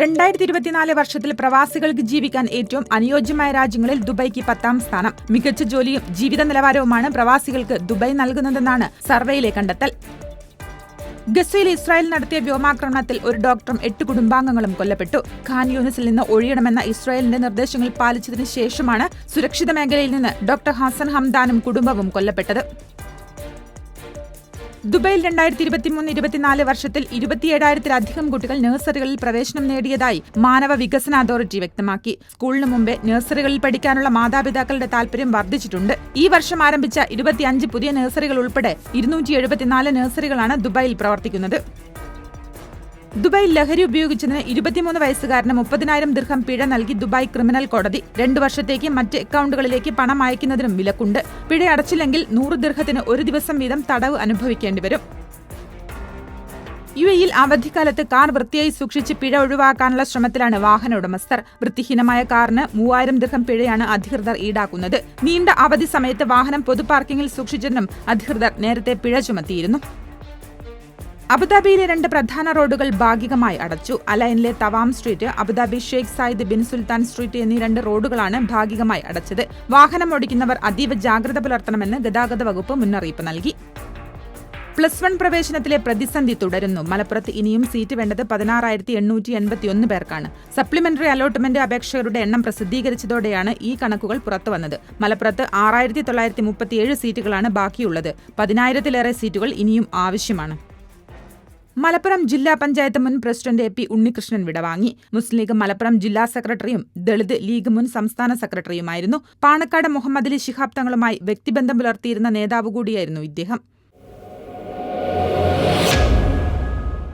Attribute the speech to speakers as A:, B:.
A: രണ്ടായിരത്തി ഇരുപത്തിനാല് വർഷത്തിൽ പ്രവാസികൾക്ക് ജീവിക്കാൻ ഏറ്റവും അനുയോജ്യമായ രാജ്യങ്ങളിൽ ദുബൈക്ക് പത്താം സ്ഥാനം. മികച്ച ജോലിയും ജീവിത നിലവാരവുമാണ് പ്രവാസികൾക്ക് ദുബൈ നൽകുന്നതെന്നാണ് സർവേയിലെ കണ്ടെത്തൽ. ഗസയിൽ ഇസ്രായേൽ നടത്തിയ വ്യോമാക്രമണത്തിൽ ഒരു ഡോക്ടറും എട്ട് കുടുംബാംഗങ്ങളും കൊല്ലപ്പെട്ടു. ഖാൻ യൂണിസിൽ നിന്ന് ഒഴിയണമെന്ന ഇസ്രായേലിന്റെ നിർദ്ദേശങ്ങൾ പാലിച്ചതിനു ശേഷമാണ് സുരക്ഷിത മേഖലയിൽ നിന്ന് ഡോക്ടർ ഹസൻ ഹംദാനും കുടുംബവും കൊല്ലപ്പെട്ടത്. ദുബൈയിൽ രണ്ടായിരത്തി ഇരുപത്തിമൂന്ന് ഇരുപത്തിനാല് വർഷത്തിൽ ഇരുപത്തിയേഴായിരത്തിലധികം കുട്ടികൾ നഴ്സറികളിൽ പ്രവേശനം നേടിയതായി മാനവ വികസന അതോറിറ്റി വ്യക്തമാക്കി. സ്കൂളിന് മുമ്പേ നഴ്സറികളിൽ പഠിക്കാനുള്ള മാതാപിതാക്കളുടെ താൽപര്യം വർദ്ധിച്ചിട്ടുണ്ട്. ഈ വർഷം ആരംഭിച്ച ഇരുപത്തിയഞ്ച് പുതിയ നഴ്സറികൾ ഉൾപ്പെടെ ഇരുന്നൂറ്റി എഴുപത്തിനാല് നഴ്സറികളാണ് ദുബായിൽ പ്രവർത്തിക്കുന്നത്. ദുബായിൽ ലഹരി ഉപയോഗിച്ചതിന് ഇരുപത്തിമൂന്ന് വയസ്സുകാരന് മുപ്പതിനായിരം ദീർഘം പിഴ നൽകി ദുബായ് ക്രിമിനൽ കോടതി. രണ്ടു വർഷത്തേക്ക് മറ്റ് അക്കൗണ്ടുകളിലേക്ക് പണം അയക്കുന്നതിനും വിലക്കുണ്ട്. പിഴ അടച്ചില്ലെങ്കിൽ നൂറ് ദീർഘത്തിന് ഒരു ദിവസം വീതം തടവ് അനുഭവിക്കേണ്ടി വരും. യു എയിൽ അവധിക്കാലത്ത് കാർ വൃത്തിയായി സൂക്ഷിച്ച് പിഴ ഒഴിവാക്കാനുള്ള ശ്രമത്തിലാണ് വാഹന ഉടമസ്ഥർ. വൃത്തിഹീനമായ കാറിന് മൂവായിരം ദീർഘം പിഴയാണ് അധികൃതർ ഈടാക്കുന്നത്. നീണ്ട അവധി സമയത്ത് വാഹനം പൊതു പാർക്കിംഗിൽ സൂക്ഷിച്ചതിനും അധികൃതർ നേരത്തെ പിഴ ചുമത്തിയിരുന്നു. അബുദാബിയിലെ രണ്ട് പ്രധാന റോഡുകൾ ഭാഗികമായി അടച്ചു. അലൈനിലെ Tawam street Abu Dhabi Sheikh Zayed bin Sultan street എന്നീ രണ്ട് റോഡുകളാണ് ഭാഗികമായി അടച്ചത്. വാഹനം ഓടിക്കുന്നവർ അതീവ ജാഗ്രത പുലർത്തണമെന്ന് ഗതാഗത വകുപ്പ് മുന്നറിയിപ്പ് നൽകി. പ്ലസ് വൺ പ്രവേശനത്തിലെ പ്രതിസന്ധി തുടരുന്നു. മലപ്പുറത്ത് ഇനിയും സീറ്റ് വേണ്ടത് പതിനാറായിരത്തി എണ്ണൂറ്റി എൺപത്തിയൊന്ന് പേർക്കാണ്. സപ്ലിമെന്ററി അലോട്ട്മെന്റ് അപേക്ഷകരുടെ എണ്ണം പ്രസിദ്ധീകരിച്ചതോടെയാണ് ഈ കണക്കുകൾ പുറത്തുവന്നത്. മലപ്പുറത്ത് ആറായിരത്തി തൊള്ളായിരത്തി മുപ്പത്തിയേഴ് സീറ്റുകളാണ് ബാക്കിയുള്ളത്. പതിനായിരത്തിലേറെ സീറ്റുകൾ ഇനിയും ആവശ്യമാണ്. മലപ്പുറം ജില്ലാ പഞ്ചായത്ത് മുൻ പ്രസിഡന്റ് എ പി ഉണ്ണികൃഷ്ണൻ വിടവാങ്ങി. മുസ്ലിം ലീഗ് മലപ്പുറം ജില്ലാ സെക്രട്ടറിയും ദളിത് ലീഗ് മുൻ സംസ്ഥാന സെക്രട്ടറിയുമായിരുന്നു. പാണക്കാട് മുഹമ്മദ് അലി ശിഹാബ് തങ്ങളുമായി വ്യക്തിബന്ധം പുലർത്തിയിരുന്ന നേതാവ് കൂടിയായിരുന്നു ഇദ്ദേഹം.